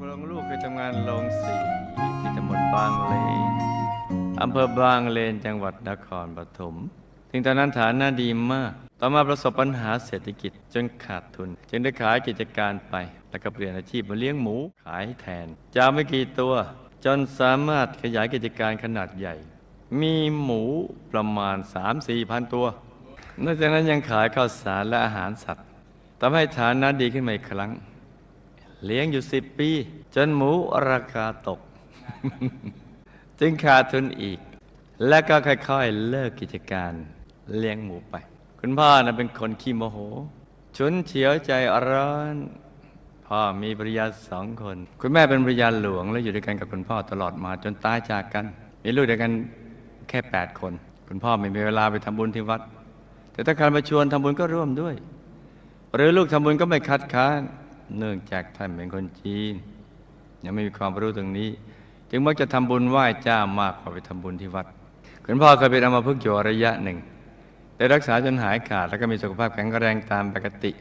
ครอบครองลูกเคยทำงานโรงสีที่ตำบลบางเลนอำเภอบางเลนจังหวัดนครปฐมถึงตอนนั้นฐานะดีมาก ต่อมาประสบปัญหาเศรษฐกิจจนขาดทุน จึงได้ขายกิจการไป แล้วก็เปลี่ยนอาชีพมาเลี้ยงหมูขายแทนจากไม่กี่ตัว จนสามารถขยายกิจการขนาดใหญ่ มีหมูประมาณ 3-4พันตัวนอกจากนั้นยังขายข้าวสารและอาหารสัตว์ทำให้ฐานะดีขึ้นมาอีกครั้ง เลี้ยงอยู่สิบปี จนหมูราคาตก จึงขาดทุนอีก และก็ค่อยๆ เลิกกิจการเลี้ยงหมูไป คุณพ่อนะเป็นคนขี้โมโหฉุนเฉียวใจร้อน พ่อมีภรรยาสองคน คุณแม่เป็นภรรยาหลวง และอยู่ด้วยกันกับคุณพ่อตลอดมาจนตายจากกัน มีลูกด้วยกันแค่แปดคน คุณพ่อไม่มีเวลาไปทำบุญที่วัด แต่ถ้าใครมาชวนทำบุญก็ร่วมด้วย หรือลูกทำบุญก็ไม่คัดค้าน เนื่องจากท่านเป็นคนจีน ยังไม่มีความรู้ตรงนี้ จึงมักจะทำบุญไหว้เจ้ามากกว่าไปทำบุญที่วัด คุณพ่อเคยเป็นอัมพฤกอยู่ระยะหนึ่ง ได้รักษาจนหายขาดแล้วก็มีสุขภาพแข็งแรงตามปกติ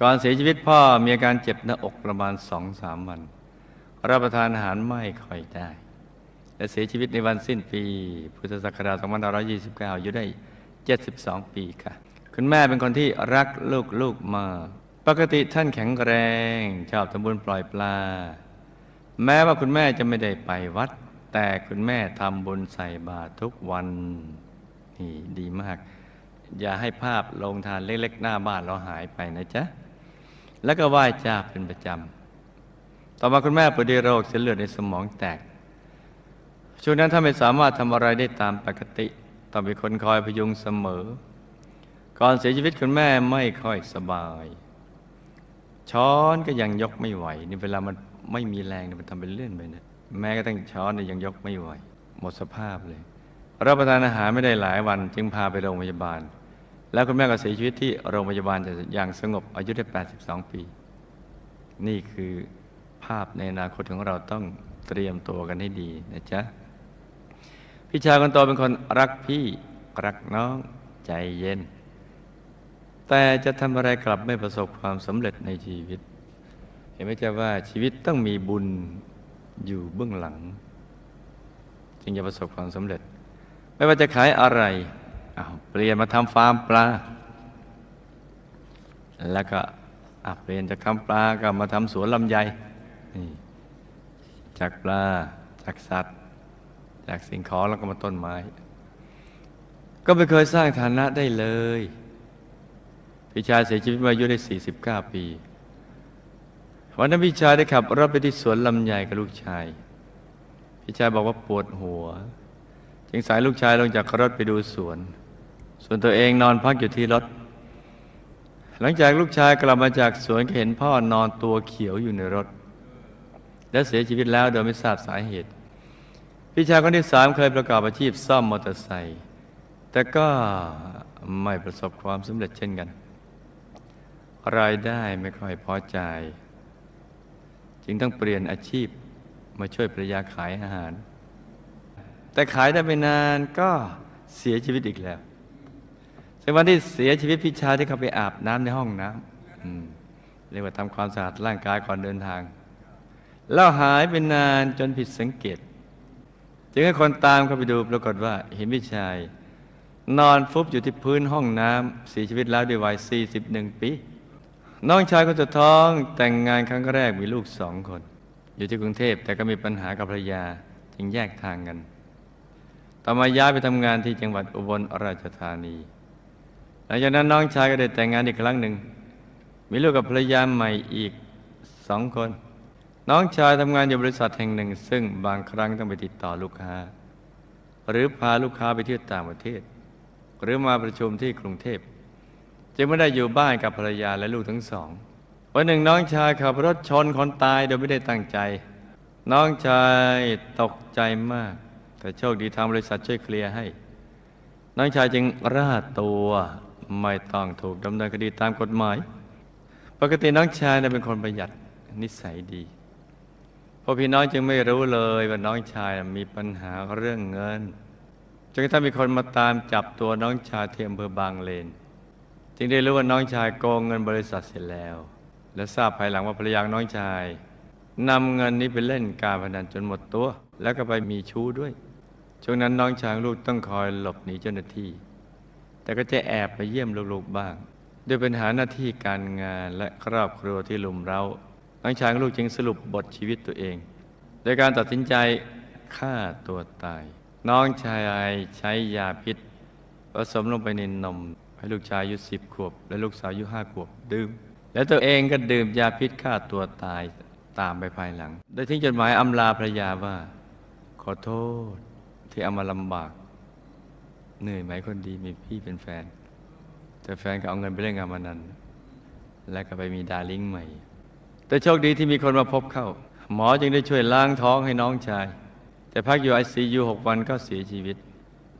ก่อนเสียชีวิตพ่อมีอาการเจ็บหน้าอกประมาณสองสามวัน รับประทานอาหารไม่ค่อยได้ และเสียชีวิตในวันสิ้นปี พุทธศักราช2529อายุได้ 72 ปีค่ะ คุณแม่เป็นคนที่รักลูกๆมาก ปกติท่านแข็งแรงชอบทำบุญปล่อยปลา แม้ว่าคุณแม่จะไม่ได้ไปวัด แต่คุณแม่ทำบุญใส่บาตรทุกวันนี่ดีมาก อย่าให้ภาพลงทานเล็กๆ หน้าบ้านเราหายไปนะจ๊ะ แล้วก็ไหว้เจ้าเป็นประจำ ต่อมาคุณแม่ป่วยด้วยโรคเส้นเลือดในสมองแตก ช่วงนั้นถ้าไม่สามารถทำอะไรได้ตามปกติ ต้องมีคนคอยพยุงเสมอ ก่อนเสียชีวิตคุณแม่ไม่ค่อยสบาย ช้อนก็ยังยกไม่ไหวนี่เวลามันไม่มีแรงมันทำเป็นเลื่อนไปนะแม้ก็ตั้งช้อนเนี่ยยังยกไม่ไหว หมดสภาพเลยรับประทานอาหารไม่ได้หลายวัน จึงพาไปโรงพยาบาล แล้วคุณแม่ก็เสียชีวิตที่โรงพยาบาลอย่างสงบอายุได้ 82 ปี นี่คือภาพในอนาคตของเราต้องเตรียมตัวกันให้ดีนะจ๊ะพี่ชายคนโตเป็นคนรักพี่รักน้องใจเย็น แต่จะทำอะไรกลับไม่ประสบความสำเร็จในชีวิต เห็นไหมจ๊ะว่าชีวิตต้องมีบุญอยู่เบื้องหลัง จึงจะประสบความสำเร็จ ไม่ว่าจะขายอะไรอ้าเปลี่ยนมาทำฟาร์มปลา แล้วก็เปลี่ยนจากทำปลาก็มาทำสวนลำไยนี่จากปลา จากสัตว์ จากสิ่งของแล้วก็มาต้นไม้ ก็ไม่เคยสร้างฐานะได้เลย พี่ชายเสียชีวิตมาอายุได้ 49 ปี วันนั้นพี่ชายได้ขับรถไปที่สวนลำไยกับลูกชาย พี่ชายบอกว่าปวดหัว จึงสายลูกชายลงจากรถไปดูสวน ส่วนตัวเองนอนพักอยู่ที่รถ หลังจากลูกชายกลับมาจากสวนก็เห็นพ่อนอนตัวเขียวอยู่ในรถ และเสียชีวิตแล้วโดยไม่ทราบสาเหตุ พี่ชายคนที่สามเคยประกอบอาชีพซ่อมมอเตอร์ไซค์แต่ก็ไม่ประสบความสำเร็จเช่นกัน รายได้ไม่ค่อยพอใจ จึงต้องเปลี่ยนอาชีพมาช่วยภรรยาขายอาหาร แต่ขายได้ไม่นานก็เสียชีวิตอีกแล้วในวันที่เสียชีวิตพี่ชายที่เขาไปอาบน้ำในห้องน้ำเรียกว่าทำความสะอาดร่างกายก่อนเดินทาง แล้วหายไปนานจนผิดสังเกต จึงให้คนตามเข้าไปดูปรากฏว่าเห็นพี่ชาย นอนฟุบอยู่ที่พื้นห้องน้ำเสียชีวิตแล้วด้วยวัย 41 ปี น้องชายคนสุดท้องแต่งงานครั้งแรกมีลูกสองคน อยู่ที่กรุงเทพแต่ก็มีปัญหากับภรรยาจึงแยกทางกัน ต่อมาย้ายไปทำงานที่จังหวัดอุบลราชธานี หลังจากนั้นน้องชายก็ได้แต่งงานอีกครั้งหนึ่ง มีลูกกับภรรยาใหม่อีกสองคน น้องชายทำงานอยู่บริษัทแห่งหนึ่ง ซึ่งบางครั้งต้องไปติดต่อลูกค้า หรือพาลูกค้าไปเที่ยวต่างประเทศ หรือมาประชุมที่กรุงเทพ จึงไม่ได้อยู่บ้านกับภรรยาและลูกทั้งสองวันหนึ่งน้องชายขับรถชนคนตายโดยไม่ได้ตั้งใจ น้องชายตกใจมาก แต่โชคดีทางบริษัทช่วยเคลียร์ให้ น้องชายจึงร่าตัวไม่ต้องถูกดำเนินคดีตามกฎหมาย ปกติน้องชายเป็นคนประหยัดนิสัยดีพอพี่น้องจึงไม่รู้เลยว่าน้องชายมีปัญหาเรื่องเงินจนกระทั่งมีคนมาตามจับตัวน้องชายที่อำเภอบางเลน จึงได้รู้ว่าน้องชายโกงเงินบริษัทเสร็จแล้ว และทราบภายหลังว่าภรรยาของน้องชายนำเงินนี้ไปเล่นการพนันจนหมดตัว แล้วก็ไปมีชู้ด้วย ช่วงนั้นน้องชายลูกต้องคอยหลบหนีเจ้าหน้าที่ แต่ก็จะแอบไปเยี่ยมลูกๆบ้าง ด้วยปัญหาหน้าที่การงานและครอบครัวที่ลุมเราน้องชายลูกจึงสรุปบทชีวิตตัวเอง โดยการตัดสินใจฆ่าตัวตาย น้องชายใช้ยาพิษผสมลงไปในนม ให้ลูกชายอายุสิบขวบ และลูกสาวอายุห้าขวบดื่ม แล้วตัวเองก็ดื่มยาพิษฆ่าตัวตายตามไปภายหลังโดยทิ้งจดหมายอำลาภรรยาว่า ขอโทษที่เอามาลำบาก เหนื่อยไหมคนดีมีพี่เป็นแฟน แต่แฟนก็เอาเงินไปเล่นงานมานันและก็ไปมีดาริ่งใหม่ แต่โชคดีที่มีคนมาพบเข้า หมอจึงได้ช่วยล้างท้องให้น้องชาย แต่พักอยู่ไอซียูหกวันก็เสียชีวิต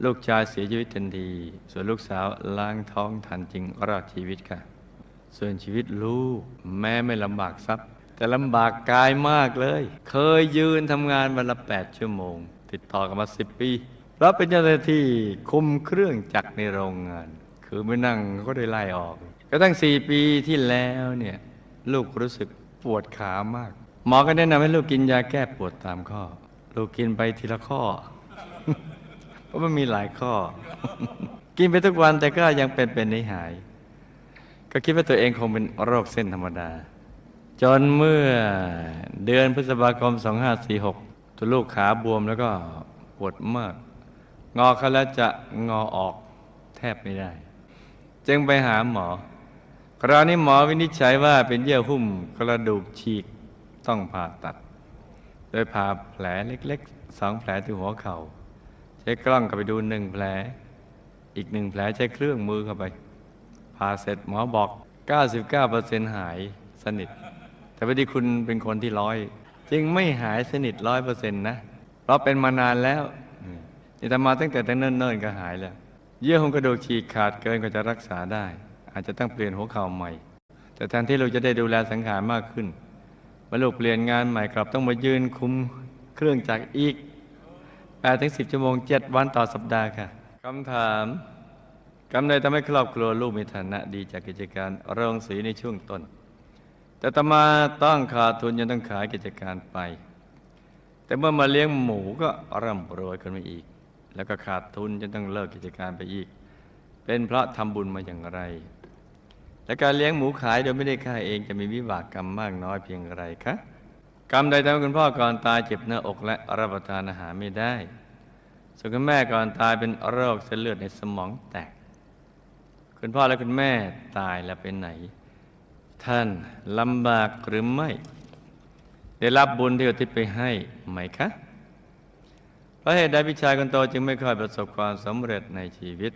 ลูกชายเสียชีวิตทันที ส่วนลูกสาวล้างท้องทันจึงรอดชีวิตค่ะ ส่วนชีวิตลูกแม้ไม่ลำบากทรัพย์ แต่ลำบากกายมากเลย เคยยืนทำงานวันละแปดชั่วโมง ติดต่อกันมาสิบปีรับเป็นเจ้าหน้าที่คุมเครื่องจักรในโรงงาน คือไม่นั่งก็ได้ไล่ออก ก็ตั้งสี่ปีที่แล้วเนี่ยลูกรู้สึกปวดขามาก หมอก็แนะนำให้ลูกกินยาแก้ปวดตามข้อ ลูกกินไปทีละข้อ เพราะมันมีหลายข้อ กินไปทุกวันแต่ก็ยังเป็นเป็นไม่หาย ก็คิดว่าตัวเองคงเป็นโรคเส้นธรรมดา จนเมื่อเดือนพฤษภาคม 2546 ตัวลูกขาบวมแล้วก็ปวดมาก งอเขาแล้วจะงอออกแทบไม่ได้ จึงไปหาหมอ คราวนี้หมอวินิจฉัยว่าเป็นเยื่อหุ้มกระดูกฉีกต้องผ่าตัด โดยผ่าแผลเล็กๆสองแผลที่หัวเขา่า ช้กล้องเข้าไปดูหนึ่งแผล อีกหนึ่งแผลใช้เครื่องมือเข้าไปผ่าเสร็จหมอบอก 99%หายสนิท แต่พอดีคุณเป็นคนที่ร้อย จึงไม่หายสนิทร้อยเปอร์เซ็นต์นะ เพราะเป็นมานานแล้วนี่แตมาตั้งแต่ตั้งเนิ่นๆก็หายแล้ว เยื่อหุ้มกระดูกฉีกขาดเกินก็จะรักษาได้ อาจจะต้องเปลี่ยนหัวเข่าใหม่ แต่แทนที่เราจะได้ดูแลสังขารมากขึ้นมื่อลูกเปลี่ยนงานใหม่กลับต้องมายืนคุมเครื่องจักรอีก 8ถึง10 ชั่วโมง 7 วันต่อสัปดาห์ค่ะคำถามกำเนิดทำให้ครอบครัวลูกมีฐานะดีจากกิจการโรงสีในช่วงต้น แต่ต่อมาต้องขาดทุนจนต้องขายกิจการไป แต่เมื่อมาเลี้ยงหมูก็ร่ำรวยขึ้นมาอีก แล้วก็ขาดทุนจนต้องเลิกกิจการไปอีก เป็นเพราะทำบุญมาอย่างไร และการเลี้ยงหมูขายโดยไม่ได้ฆ่าเองจะมีวิบากกรรมมากน้อยเพียงไรคะ กรรมใดทำให้คุณพ่อก่อนตายเจ็บหน้าอกและรับประทานอาหารไม่ได้ ส่วนคุณแม่ก่อนตายเป็นโรคเส้นเลือดในสมองแตก คุณพ่อและคุณแม่ตายแล้วเป็นไหน ท่านลำบากหรือไม่ ได้รับบุญที่อุทิศไปให้ไหมคะเพราะเหตุใดพี่ชายคนโตจึงไม่ค่อยประสบความสำเร็จในชีวิต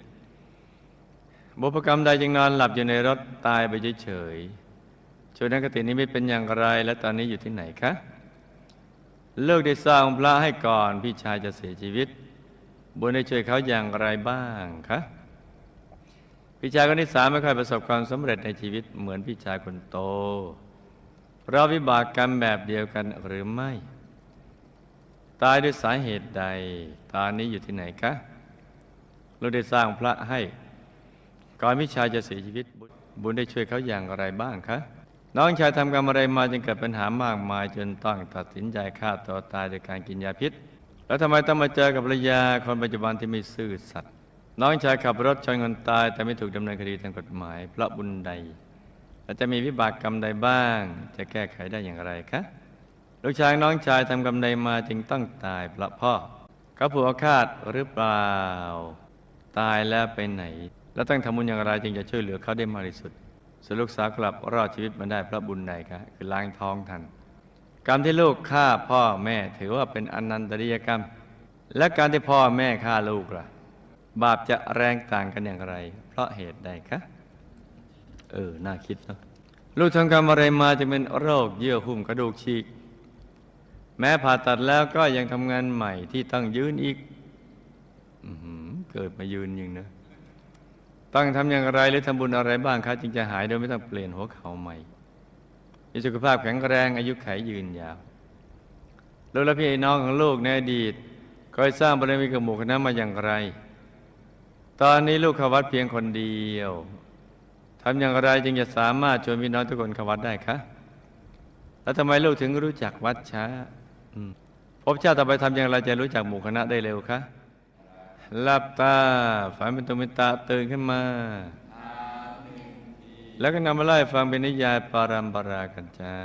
บุพกรรมใดจึงนอนหลับอยู่ในรถตายไปเฉยๆ ช่วยนักตินี้ไม่เป็นอย่างไร และตอนนี้อยู่ที่ไหนคะเลิกได้สร้างพระให้ก่อนพี่ชายจะเสียชีวิต บุญได้ช่วยเขาอย่างไรบ้างคะพี่ชายคนที่สามไม่ค่อยประสบความสำเร็จในชีวิตเหมือนพี่ชายคนโตเพราะวิบากกรรมแบบเดียวกันหรือไม่ ตายด้วยสาเหตุใด ตอนนี้อยู่ที่ไหนคะเราได้สร้างพระให้ ก่อนพี่ชายจะเสียชีวิต บุญได้ช่วยเขาอย่างไรบ้างคะ น้องชายทำกรรมอะไรมาจึงเกิดปัญหามากมาย จนต้องตัดสินใจฆ่าตัวตายโดยการกินยาพิษ แล้วทำไมต้องมาเจอกับภรรยาคนปัจจุบันที่ไม่ซื่อสัตย์น้องชายขับรถชนคนตาย แต่ไม่ถูกดำเนินคดีทางกฎหมาย เพราะบุญใด และจะมีวิบากกรรมใดบ้าง จะแก้ไขได้อย่างไรคะลูกชายน้องชายทำกรรมใดมาจึงต้องตายเพราะพ่อเขาผูกอาฆาตหรือเปล่า ตายแล้วไปไหน แล้วต้องทำบุญอย่างไรจึงจะช่วยเหลือเขาได้มากที่สุด ส่วนลูกสาวกลับรอดชีวิตมาได้เพราะบุญใดคะคือล้างท้องทัน กรรมที่ลูกฆ่าพ่อแม่ถือว่าเป็นอนันตริยกรรม และการที่พ่อแม่ฆ่าลูกล่ะ บาปจะแรงต่างกันอย่างไร เพราะเหตุใดคะเออ น่าคิดเนะลูกทำกรรมอะไรมาจะเป็นโรคเยื่อหุ้มกระดูกฉีก แม้ผ่าตัดแล้วก็ยังทำงานใหม่ที่ต้องยืนอีกอือหือเกิดมายืนยิงนะ ต้องทำอย่างไรหรือทำบุญอะไรบ้างคะจึงจะหายโดยไม่ต้องเปลี่ยนหัวเข่าใหม่มีสุขภาพแข็งแรงอายุขัยยืนยาวลูกและพี่น้องของลูกในอดีตเคยสร้างบารมีกับหมู่คณะมาอย่างไร ตอนนี้ลูกเข้าวัดเพียงคนเดียวทำอย่างไรจึงจะสามารถชวนพี่น้องทุกคนเข้าวัดได้คะแล้วทำไมลูกถึงรู้จักวัดช้าพบชาติต่อไปทำอย่างไรจะรู้จักหมู่คณะได้เร็วคะ หลับตาฝันเป็นตุเป็นตาตื่นขึ้นมา แล้วก็นำมาไล่ฟังเป็นนิยายปารัมปรากันจ้า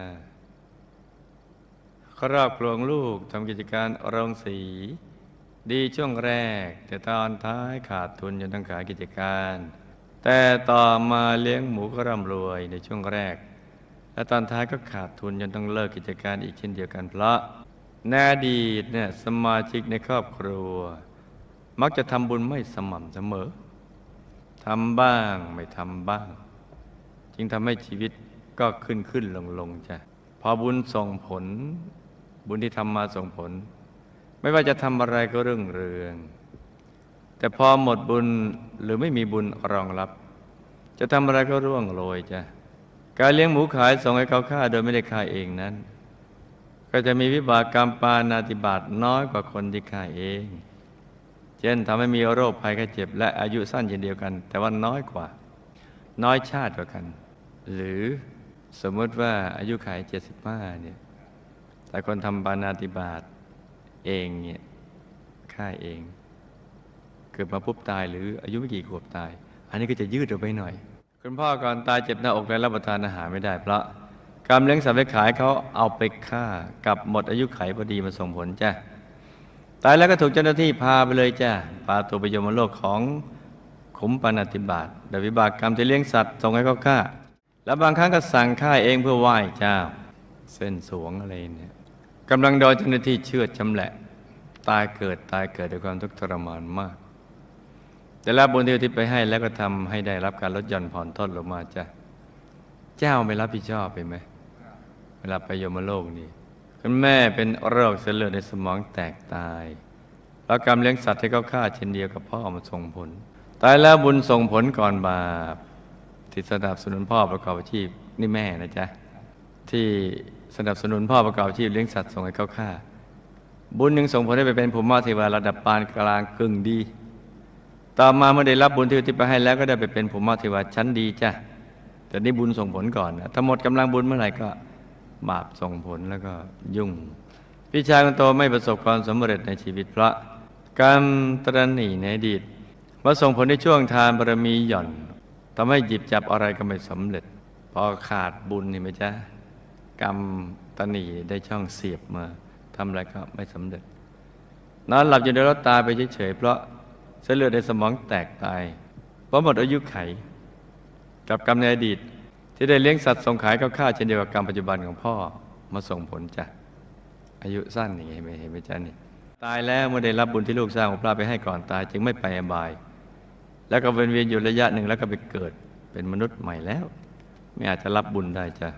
ครอบครัวของลูกทำกิจการโรงสี ดีช่วงแรก แต่ตอนท้ายขาดทุนจนต้องขายกิจการ แต่ต่อมาเลี้ยงหมูก็ร่ำรวยในช่วงแรก และตอนท้ายก็ขาดทุนจนต้องเลิกกิจการอีกเช่นเดียวกันเพราะในอดีตเนี่ยสมาชิกในครอบครัว มักจะทำบุญไม่สม่ำเสมอทำบ้างไม่ทำบ้าง จึงทำให้ชีวิตก็ขึ้นขึ้นลงลงจ้ะพอบุญส่งผล บุญที่ทำมาส่งผล ไม่ว่าจะทำอะไรก็เรื่องเรือง แต่พอหมดบุญหรือไม่มีบุญรองรับ จะทำอะไรก็ร่วงโรยจ้ะการเลี้ยงหมูขายส่งให้เขาฆ่าโดยไม่ได้ฆ่าเองนั้น ก็จะมีวิบากกรรมปานาติบาตน้อยกว่าคนที่ฆ่าเอง ช่นทำให้มีโรคภัยไข้เจ็บ และอายุสั้นเช่นเดียวกัน แต่ว่าน้อยกว่า น้อยชาติกว่ากัน หรือสมมติว่าอายุขัย75เนี่ยแต่คนทำปานาติบาตเองเนี่ยฆ่าเอง เกิดมาปุ๊บตายหรืออายุไม่กี่ขวบตาย อันนี้ก็จะยืดออกไปหน่อย คุณพ่อก่อนตายเจ็บหน้าอกและรับประทานอาหารไม่ได้ เพราะกรรมเลี้ยงสัตว์ไปขายเขาเอาไปฆ่ากับหมดอายุไขพอดีมาส่งผลจ้ะ ตายแล้วก็ถูกเจ้าหน้าที่พาไปเลยจ้าพาตัวไปยมโลกของขุมปานติบาตโดยวิบากกรรมที่เลี้ยงสัตว์ส่งให้เขาฆ่า แล้วบางครั้งก็สั่งฆ่าเองเพื่อไหว้เจ้า เส้นสวงอะไรเนี่ยกำลังโดนเจ้าหน้าที่เชื่อดชำแหละ ตายเกิดตายเกิดด้วยความทุกข์ทรมานมาก แต่รับบุญที่ที่ไปให้แล้วก็ทำให้ได้รับการลดหย่อนผ่อนทดลงมาจ้ะเจ้าไม่รับผิดชอบไปไหมเวลาไปยมโลกนี่ คุณแม่เป็นโรคเส้นเลือดในสมองแตกตาย แล้วกรรมเลี้ยงสัตว์ที่เขาฆ่าเช่นเดียวกับพ่อมาส่งผล ตายแล้วบุญส่งผลก่อนบาปที่สนับสนุนพ่อประกอบอาชีพนี่แม่นะจ๊ะที่สนับสนุนพ่อประกอบอาชีพเลี้ยงสัตว์ส่งให้เขาฆ่า บุญยังส่งผลให้ไปเป็นภูมิมาเทวาระดับปานกลางกึ่งดี ต่อมาเมื่อได้รับบุญที่อุที่ไปให้แล้วก็ได้ไปเป็นภูมิมาเทวาชั้นดีจ้ะแต่นี่บุญส่งผลก่อนนะถ้าหมดกำลังบุญเมื่อไหร่ก็ บาปส่งผลแล้วก็ยุ่ง พี่ชายคนโตไม่ประสบความสำเร็จในชีวิตพระกรรมตรณีในอดีตมาส่งผลในช่วงทานบารมีหย่อนทำให้หยิบจับอะไรก็ไม่สำเร็จ พอขาดบุญเห็นไหมจ๊ะกรรมตรณีได้ช่องเสียบมาทำอะไรก็ไม่สำเร็จนอนหลับอยู่ในรถตายไปเฉยๆเพราะเส้นเลือดในสมองแตกตายเพราะหมดอายุไข กับกรรมในอดีต ที่ได้เลี้ยงสัตว์ส่งขายเขาฆ่าเช่นเดียวกับกรรมปัจจุบันของพ่อมาส่งผลจ้ะอายุสั้นอย่างเห็นไหมเห็นไหมจ๊ะนี่ ตายแล้วเมื่อได้รับบุญที่ลูกสร้างของพระไปให้ก่อนตาย จึงไม่ไปอบาย แล้วก็เวียนเวียนอยู่ระยะหนึ่งแล้วก็ไปเกิดเป็นมนุษย์ใหม่แล้ว ไม่อาจจะรับบุญได้จ้ะ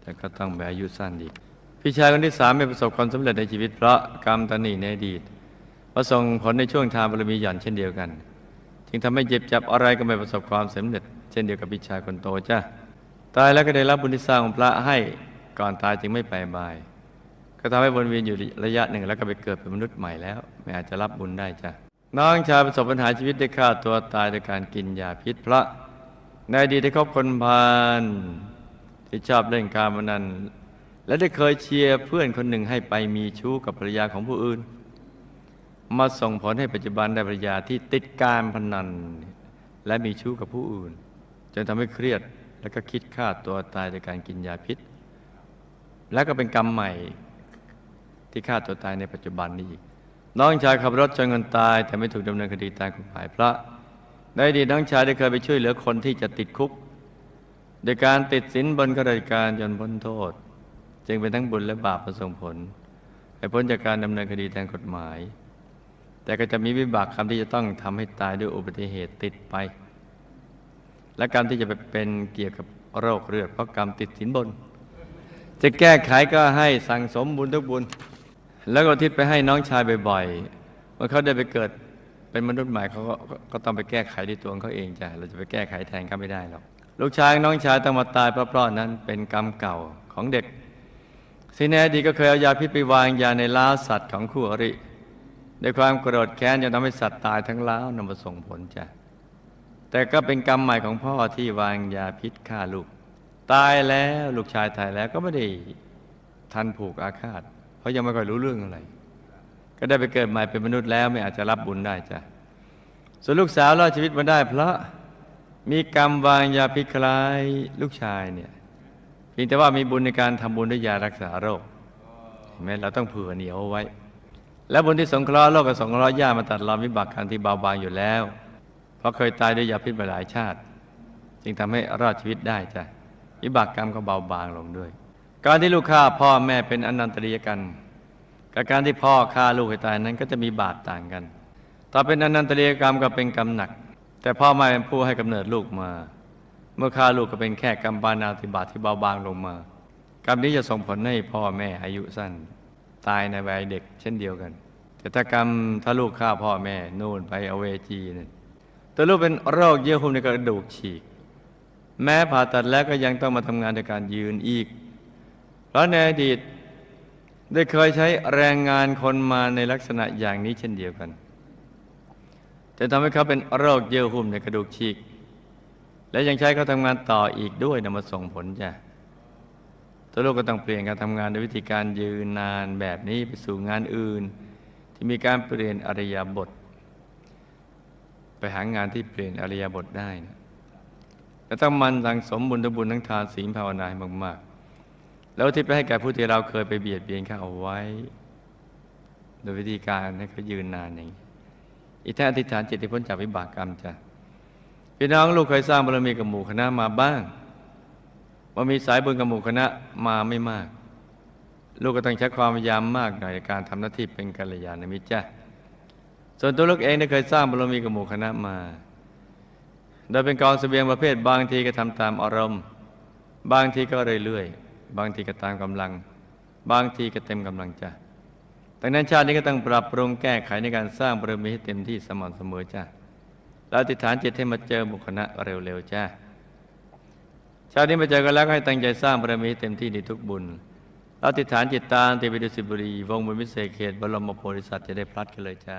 แต่ก็ต้องไปอายุสั้นอีกพี่ชายคนที่สามไม่ประสบความสำเร็จในชีวิตเพราะกรรมตนีในอดีตมาส่งผลในช่วงทานบารมีหย่อนเช่นเดียวกัน จึงทำให้เจ็บจับอะไรก็ไม่ประสบความสำเร็จ เช่นเดียวกับพี่ชายคนโตจ้ะ ตายแล้วก็ได้รับบุญที่สร้างของพระให้ก่อนตายจึงไม่ไปบาย ก็ทำให้วนเวียนอยู่ระยะหนึ่ง แล้วก็ไปเกิดเป็นมนุษย์ใหม่แล้วไม่อาจจะรับบุญได้จ้ะน้องชายประสบปัญหาชีวิตได้ฆ่าตัวตายโดยการกินยาพิษพระในอดีตได้คบคนพาลที่ชอบเล่นการพนันและได้เคยเชียร์เพื่อนคนหนึ่งให้ไปมีชู้กับภรรยาของผู้อื่น มาส่งผลให้ปัจจุบันได้ภรรยาที่ติดการพนัน และมีชู้กับผู้อื่น จนทำให้เครียด แล้วก็คิดฆ่าตัวตายโดยการกินยาพิษ แล้วก็เป็นกรรมใหม่ที่ฆ่าตัวตายในปัจจุบันนี้อีก น้องชายขับรถชนคนตาย แต่ไม่ถูกดำเนินคดีตามกฎหมายเพราะในอดีตน้องชายได้เคยไปช่วยเหลือคนที่จะติดคุก โดยการติดสินบนข้าราชการจนพ้นโทษ จึงเป็นทั้งบุญและบาปมาส่งผลให้พ้นจากการดำเนินคดีทางกฎหมาย แต่ก็จะมีวิบากกรรมที่จะต้องทำให้ตายด้วยอุบัติเหตุติดไป และกรรมที่จะไปเป็นเกี่ยวกับโรคเลือดเพราะกรรมติดสินบน จะแก้ไขก็ให้สั่งสมบุญทุกบุญ แล้วก็ทิศไปให้น้องชายบ่อยๆเมื่อเขาได้ไปเกิดเป็นมนุษย์ใหม่เขาก็ก็ต้องไปแก้ไขด้วยตัวของเขาเองจ้ะเราจะไปแก้ไขแทนเขาไม่ได้หรอกลูกชายน้องชายต้องมาตายเพราะๆนั้นเป็นกรรมเก่าของเด็กสิแนดีก็เคยเอายาพิษไปวางยาในล้าสัตว์ของคู่อริด้วยความโกรธแค้นจนทำให้สัตว์ตายทั้งล้าวนำมาส่งผลจ้ะ แต่ก็เป็นกรรมใหม่ของพ่อที่วางยาพิษฆ่าลูก ตายแล้วลูกชายตายแล้วก็ไม่ได้ทันผูกอาฆาต เพราะยังไม่ค่อยรู้เรื่องอะไร ก็ได้ไปเกิดใหม่เป็นมนุษย์แล้วไม่อาจจะรับบุญได้จ้ะส่วนลูกสาวรอดชีวิตมาได้เพราะมีกรรมวางยาพิษคล้ายลูกชายเนี่ยเพียงแต่ว่ามีบุญในการทำบุญด้วยยารักษาโรคเห็นไหมเราต้องเผื่อเหนียวไว้ และบุญที่สงเคราะห์โลกกับสงเคราะห์ยามาตัดรอนวิบากกรรมที่เบาบางอยู่แล้ว เพราะเคยตายด้วยยาพิษมาหลายชาติ จึงทำให้รอดชีวิตได้จ้ะวิบากกรรมก็เบาบางลงด้วย การที่ลูกฆ่าพ่อแม่เป็นอนันตริยกันกับการที่พ่อฆ่าลูกให้ตายนั้นก็จะมีบาปต่างกันต่อเป็นอนันตริยกรรมก็เป็นกรรมหนัก แต่พ่อแม่เป็นผู้ให้กำเนิดลูกมา เมื่อฆ่าลูกก็เป็นแค่กรรมปานาติบาตที่เบาบางลงมา กรรมนี้จะส่งผลให้พ่อแม่อายุสั้น ตายในวัยเด็กเช่นเดียวกัน แต่ถ้ากรรมถ้าลูกฆ่าพ่อแม่นู่นไปอเวจีนั่น ตัวลูกเป็นโรคเยื่อหุ้มในกระดูกฉีก แม้ผ่าตัดแล้วก็ยังต้องมาทำงานในการยืนอีก เพราะในอดีตได้เคยใช้แรงงานคนมาในลักษณะอย่างนี้เช่นเดียวกันแต่ทำให้เขาเป็นโรคเยื่อหุ้มในกระดูกฉีก และยังใช้เขาทำงานต่ออีกด้วยนำมาส่งผลจ้ะตัวลูกก็ต้องเปลี่ยนการทำงานด้วยวิธีการยืนนานแบบนี้ไปสู่งานอื่น ที่มีการเปลี่ยนอริยบท ไปหางานที่เปลี่ยนอริยบทได้นะและต้องมันสังสมบุญทบุญทั้งทานศีลภาวนาให้มาก ๆ แล้วที่ไปให้แก่ผู้ที่เราเคยไปเบียดเบียนเขาเอาไว้ โดยวิธีการให้เขายืนนานอย่างนี้อีกท่านอธิษฐานจิตที่พ้นจากวิบากกรรมจ้ะพี่น้องลูกเคยสร้างบารมีกับหมู่คณะมาบ้างว่ามีสายบุญกับหมู่คณะมาไม่มาก ลูกก็ต้องใช้ความพยายามมากหน่อยในการทำหน้าที่เป็นกัลยาณมิตรจ้ะ ส่วนตัวลูกเองได้เคยสร้างบารมีกับหมู่คณะมา โดยเป็นกองเสบียงประเภทบางทีก็ทำตามอารมณ์ บางทีก็เรื่อยๆ บางทีก็ตามกำลัง บางทีก็เต็มกำลังจ้ะดังนั้นชาตินี้ก็ต้องปรับปรุงแก้ไขในการสร้างบารมีให้เต็มที่สม่ำเสมอจ้ะแล้วอธิฐานจิตให้มาเจอบุคคลเร็วๆจ้ะชาตินี้มาเจอกันแล้วก็ให้ตั้งใจสร้างบารมีให้เต็มที่ในทุกบุญแล้วอธิษฐานจิตตามติวิดุสิบุรี วงบุญวิเศษเขตบรมโพธิสัตว์จะได้พลัดกันเลยจ้า